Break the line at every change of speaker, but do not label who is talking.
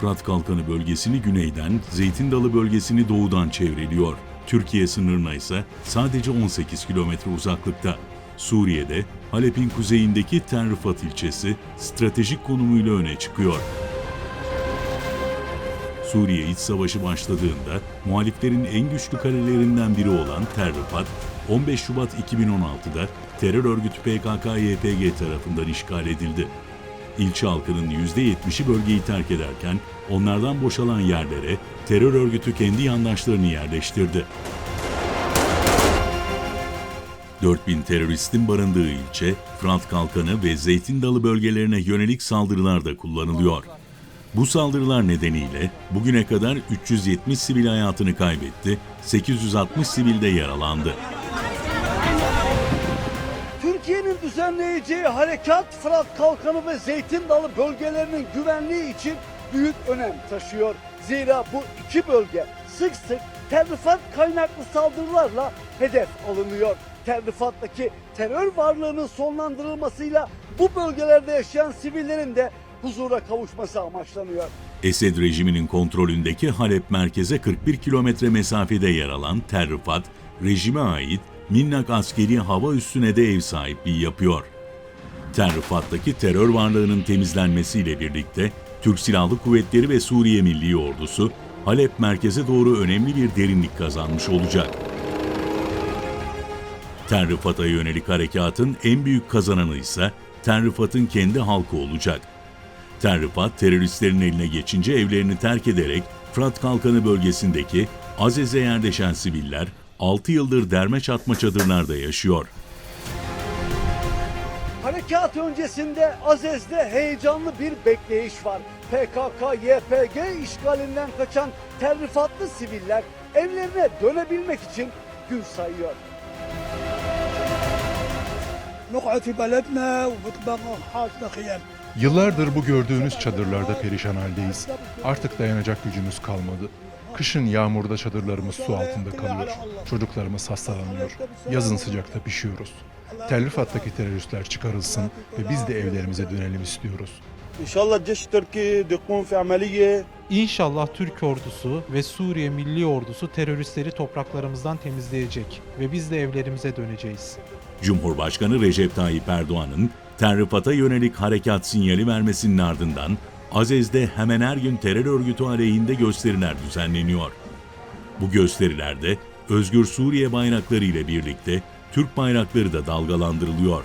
Fırat Kalkanı bölgesini güneyden, Zeytin Dalı bölgesini doğudan çevreliyor. Türkiye sınırına ise sadece 18 kilometre uzaklıkta. Suriye'de Halep'in kuzeyindeki Tel Rifat ilçesi stratejik konumuyla öne çıkıyor. Suriye İç Savaşı başladığında muhaliflerin en güçlü kalelerinden biri olan Tel Rifat, 15 Şubat 2016'da terör örgütü PKK-YPG tarafından işgal edildi. İlçe halkının %70'i bölgeyi terk ederken onlardan boşalan yerlere terör örgütü kendi yandaşlarını yerleştirdi. 4000 teröristin barındığı ilçe, Fırat Kalkanı ve Zeytin Dalı bölgelerine yönelik saldırılar da kullanılıyor. Bu saldırılar nedeniyle bugüne kadar 370 sivil hayatını kaybetti, 860 sivil de yaralandı.
Düzenleyeceği harekat Fırat Kalkanı ve Zeytin Dalı bölgelerinin güvenliği için büyük önem taşıyor. Zira bu iki bölge sık sık terrifat kaynaklı saldırılarla hedef alınıyor. Terrifat'taki terör varlığının sonlandırılmasıyla bu bölgelerde yaşayan sivillerin de huzura kavuşması amaçlanıyor.
Esed rejiminin kontrolündeki Halep merkeze 41 kilometre mesafede yer alan Tel Rifat, rejime ait minnak askeri hava üssüne de ev sahipliği yapıyor. Tel Rifat'taki terör varlığının temizlenmesiyle birlikte Türk Silahlı Kuvvetleri ve Suriye Milli Ordusu Halep merkeze doğru önemli bir derinlik kazanmış olacak. Tel yönelik harekatın en büyük kazananı ise Tel kendi halkı olacak. Tel teröristlerin eline geçince evlerini terk ederek Fırat Kalkanı bölgesindeki Azez'e yerleşen siviller 6 yıldır derme çatma çadırlarda yaşıyor.
Harekat öncesinde Azez'de heyecanlı bir bekleyiş var. PKK-YPG işgalinden kaçan terrifatlı siviller evlerine dönebilmek için gün sayıyor.
Yıllardır bu gördüğünüz çadırlarda perişan haldeyiz. Artık dayanacak gücümüz kalmadı. Kışın yağmurda çadırlarımız su altında kalıyor. Çocuklarımız hastalanıyor. Yazın sıcakta pişiyoruz. Telrifat'taki teröristler çıkarılsın ve biz de evlerimize dönelim istiyoruz.
İnşallah Türkiye.
İnşallah Türk ordusu ve Suriye Milli Ordusu teröristleri topraklarımızdan temizleyecek ve biz de evlerimize döneceğiz.
Cumhurbaşkanı Recep Tayyip Erdoğan'ın Terrifat'a yönelik harekat sinyali vermesinin ardından Azez'de hemen her gün terör örgütü aleyhinde gösteriler düzenleniyor. Bu gösterilerde Özgür Suriye bayrakları ile birlikte Türk bayrakları da dalgalandırılıyor.